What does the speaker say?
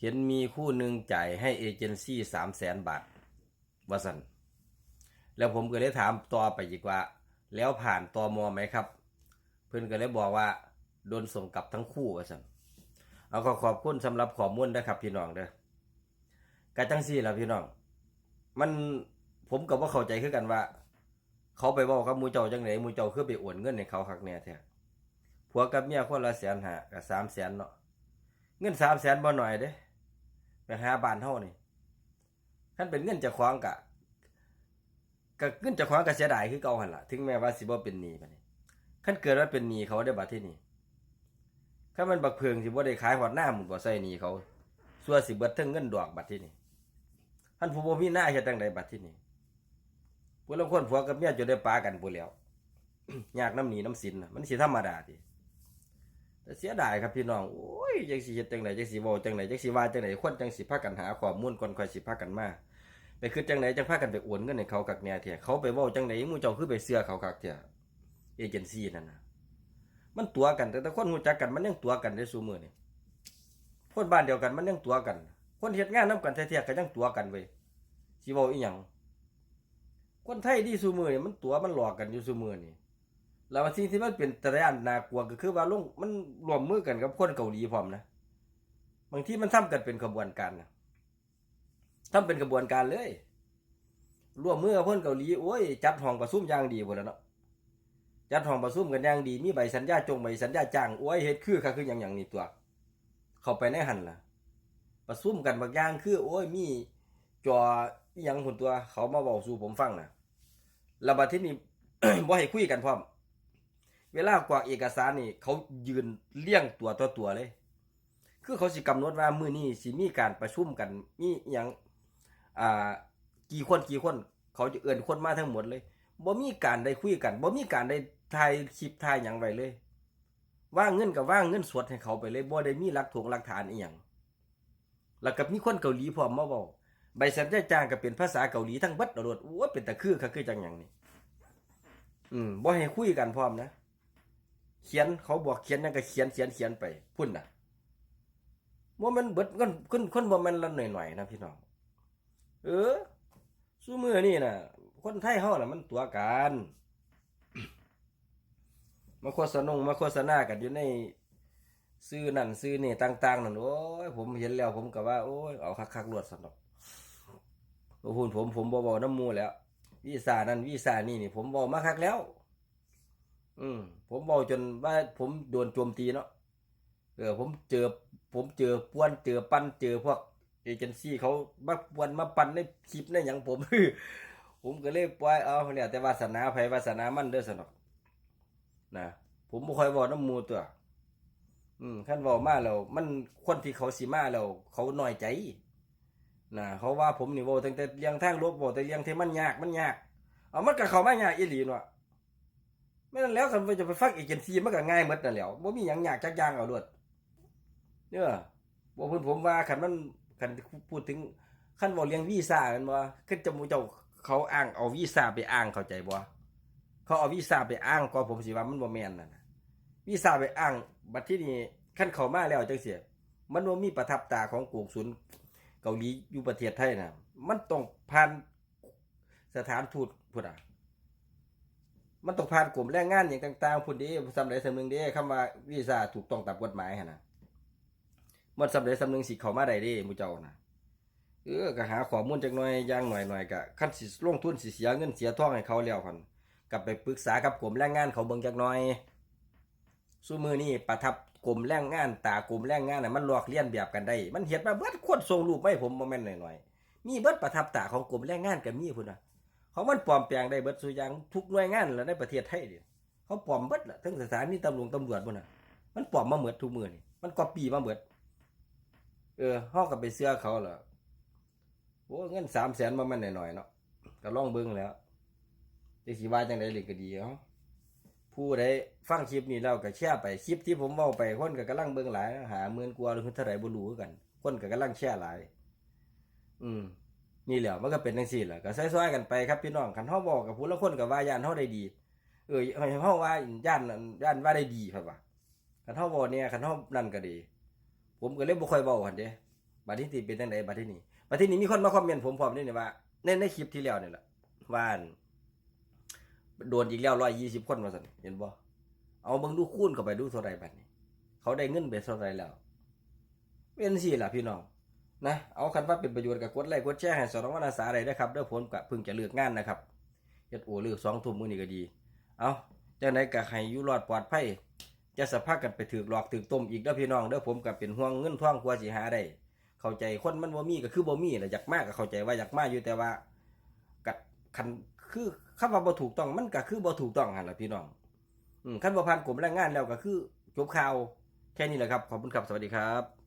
เห็นมีคู่หนึ่งจ่ายให้เอเจนซี่สามแสนบาทว่าสันแล้วผมก็เลยถามต่อไปอีกว่า แล้วผ่านตอมอไหมครับ เพื่อนก็เลยบอกว่าโดนส่งกลับทั้งคู่ว่าสันเอาก็ขอบคุณสำหรับข้อมูลนะครับ พี่น้องเด้อกะจังซี่ล่ะพี่น้อง มันผมกับว่าเข้าใจคือกันว่า เขาไปบอกกับมูเจ้าจังไหนมูเจ้าคือไปโอนเงินให้เขาคักแน่แท้ผัวกับเมียคนละแสนหากับสามแสนเนาะเงินสามแสนบ่หน่อยเด้ หาบ้านเฮานี่ท่านเป็นเงินเจะคว้าของกะกะเงินเจะคว้าของกะเสียดายคือเก่าหั่นล่ะถึงแม้ว่าสิบ่เป็นหนี้บัดนี้คันเกิดว่าเป็นหนี้เขาได้บัดที่นี่คันมันบักเพิงสิบ่ได้ขายหอดหน้าหมุนบ่ใส่หนี้เขาส่วนสิเบิดทั้งเงินดอกบัดที่นี่ท่านผู้บ่มีหน้าเฮ็ดจังไดบัดที่นี่ผู้ลางคนผัวกับเมียจะได้ปากันผู้แล้วยากน้ำหนีน้ำสินมันสิธรรมดาที แต่เสียดายครับพี่น้องโอ้ยจังสิเฮ็ดจังไดจังสิเว้าจังไดจังสิว่าจังไดคนจังสิพากันหาข้อมูลก่อนค่อยสิพากันมาไปคือจังไดจังพากันไปโอนเงินให้เขากักแหน่เถี่ยเขาไปเว้าจังไดหมู่เจ้าคือไปเชื่อเขากักเถี่ยเอเจนซี่นั่นน่ะมันตัวกัน แต่แต่คนรู้จักกันมันยังตัวกันได้ซุมื้อนี่คนบ้านเดียวกันมันยังตัวกัน คนเฮ็ดงานนํกันแท้ๆก็ยังตัวกันเว้ยสิเว้าอีหยังคนไทยที่ซูมือนี่มันตัวมันหลอกกันอยู่ซูมือนี่ แล้วสิ่งที่มันเป็นตระยานน่ากลัวก็คือว่าลงมันรวมมือกันกับคนเกาหลีพร้อมนะบางที่มันทำกันเป็นขบวนการนะทำเป็นขบวนการเลยรวมมือกับคนเกาหลีโอ้ยจัดห้องประชุมอย่างดีหมดแล้วเนาะจัดห้องประชุมกันอย่างดีมีใบสัญญาจงใบสัญญาจ้างโอ้ยเฮ็ดคือค่ะคืออย่างอย่างนี้ตัว เข้าไปในหันล่ะ ประชุมกันบางอย่างคือ โอ้ยมีจออหยังหุ่นตัว เขามาบอกสู่ผมฟังนะแล้วบัดที่นี่บ่ให้คุยกันพร้อม เวลากวากเอกสารนี่ เขายืนเลี้ยงตัวต่อตัวเลย คือเขาสิกำหนดว่ามื้อนี้สิมีการประชุมกันมีอหยังอ่ากี่คนกี่คน เขาจะเอื้อนคนมาทั้งหมดเลยบ่มีการได้คุยกันบ่มีการได้ถ่ายคลิปถ่ายหยังไว้เลย ว่างเงินกับว่างเงินสดให้เขาไปเลยบ่ได้มีหลักถงหลักฐานอีหยังแล้วก็มีคนเกาหลีพร้อมมาบอกใบสัญญาจ้างก็เป็นภาษาเกาหลีทั้งบัดโดดโอ้เป็นตะคือคือจังอย่างนี้อืมบ่ให้คุยกันพร้อมนะ เขียนเขาบอกเขียนนั่นก็เขียนเขียนเขียนไปพุ่นน่ะว่ามันเบิดคนคนคนบ่แมันละหน่อยๆนะพี่น้อง เออสู้มือนี่น่ะ คนไทยเฮาน่ะ มันตัวกันมาโฆษณงมาโฆษณากันอยู่ในซื้อนั่นซื้อนี่ต่าง ๆนั่นโอ้ยผมเห็นแล้วผมก็ว่า โอ้ยเอาคักๆรวดสนอกโอ้โหผมผมบอบน้ำมูแล้ววีซ่านั่นวีซ่านี่นี่ผมบอกมาคักแล้ว อืมผมบอกจนว่าผมโดนโจมตีเนาะเออผมเจอ ผมเจอป้วนเจอปั้นเจอพวกเอเจนซี่เขามาปวนมาปั่นในคลิปในอย่างผม ผมก็เลยปล่อยเอาเนี่ยแต่วาสนาไผวาสนามันเด้อสนอกนะผมบ่ค่อยบอกน้ำมูตัว อืมขั้นบอกมาแล้วมันคนที่เขาสีมาแล้วเขาหน้อยใจนะเขาว่าผมนี่โวตั้งแต่เลี้ยงทางลบโวแต่เลี้ยงที่มันยากมันยากเอามันก็เข้ามายากอีหลีเนาะ ไม่นั่นแล้วคันจะไปฟักเอเจนซี่มันก็ง่ายหมดนั่นแหล้วบ่มีหยังยากจักอย่างเอาโลดเนี่ยบ่เพิ่นผมว่าคันมันคันพูดถึงคันบ่เลี้ยงวีซ่าแม่นบ่คือจะมู่เจ้าเขาอ้างเอาวีซ่าไปอ้างเข้าใจบ่เขาเอาวีซ่าไปอ้างก็ผมสิว่ามันบ่แม่นนั่นน่ะวีซ่าไปอ้างบัดที่นี่คันเข้ามาแล้วจังซี่มันบ่มีประทับตาของกงสุลเกาหลีอยู่ประเทศไทยนะมันต้องผ่านสถานทูตพุ่นอะ มันต้องผ่านกลุ่มแรงงานอย่างต่างๆพุ่นดีสำเร็จสำนึงดีคำว่าวีซ่าถูกต้องตามกฎหมายนะมันสำเร็จสำนึงสิเข้ามาได้ด้หมู่เจ้านะเออก็หาข้อมูลจักหน่อยย่างหน่อยๆก็คันสิลงทุนสิเสียเงินเสียทองให้เขาแล้วคั่นกลับไปปรึกษากับกลุ่มแรงงานเขาเบิ่งจักหน่อยสู้มือนี่ประทับกลุ่มแรงงานตากลุ่มแรงงานน่ะมันลอกเลียนแบบกันได้ มันเฮ็ดมาเบิดคนส่งรูปมาให้ผมบ่แม่นหน่อยๆมีเบิดประทับตาของกลุ่มแรงงานก็มีพุ่นน่ะ เขามันปลอมแปลงได้เบิดซุอย่างทุกหน่วยงานแล้วในประเทศไทยนี่เขาปลอมเบิดล่ะทั้งสถานีตำรวจตำรวจพุ่นน่ะ มันปลอมมาเหมือดทุกมือนี่มันก๊อปปี้มาเหมือดเออเฮาก็ไปเชื่อเขาล่ะโอ้เงิน300,000บ่แม่นหน่อยๆเนาะก็ล่องเบิ่งแล้วจังสิว่าจังได๋เลยก็ดีเอ้าผู้ใดฟังคลิปนี้แล้วก็แชร์ไปคลิปที่ผมเว้าไปคนก็กำลังเบิ่งหลายหาหมื่นกว่าหรือเท่าไหร่บ่รู้กัน คนก็กำลังแชร์หลาย อืม นี่แหละมันก็เป็นจังซี่แหละก็ซอยๆกันไปครับพี่น้องคันเฮาบอกกับผู้ละคนก็ว่าย่านเฮาได้ดี เออให้เฮาว่าย่านนั้นย่านว่าได้ดีครับว่าคันเฮาบ่เนี่ยคันเฮานั่นก็ดี ผมก็เลยบ่ค่อยเว้าหั่นเด้บัดที่นี่เป็นจังไดบัดที่นี่บัดที่นี่มีคนมาคอมเมนต์ผมพร้อมนี่นี่ว่าในในคลิปที่แล้วนี่แหละว่านโดนอีกแล้ว120คนว่าซั่นเห็นบ่เอาเบิ่งดูคูณเข้าไปดูเท่าไหร่บัดนี้ เขาได้เงินไปเท่าไหร่แล้วเป็นสิล่ะพี่น้อง นะเอาคันว่าเป็นประโยชน์กับกดไลค์กดแชร์ให้สอนวรรณสาได้นะครับเด้อผมก็เพิ่งจะเลือกงานนะครับเฮ็ดโอเลือก2ทุ่มมื้อนี้ก็ดี เอาจังไดก็ให้ยู่รอดปลอดภัยจะสะพักกันไปถือหลอกถือต้มอีกเด้อพี่น้องเด้อผมก็เป็นห่วงเงินทองกว่าสิหาได้เข้าใจคนมันบ่มีก็คือบ่มีแหละอยากมากก็เข้าใจว่าอยากมากอยู่แต่ว่ากัดคันคือคำว่าบ่ถูกต้องมันก็คือบ่ถูกต้องหั่นล่ะพี่น้องอืมคันบ่ผ่านกรมแรงงานแล้วก็คือจบข่าวแค่นี้แหละครับขอบคุณครับสวัสดีครับ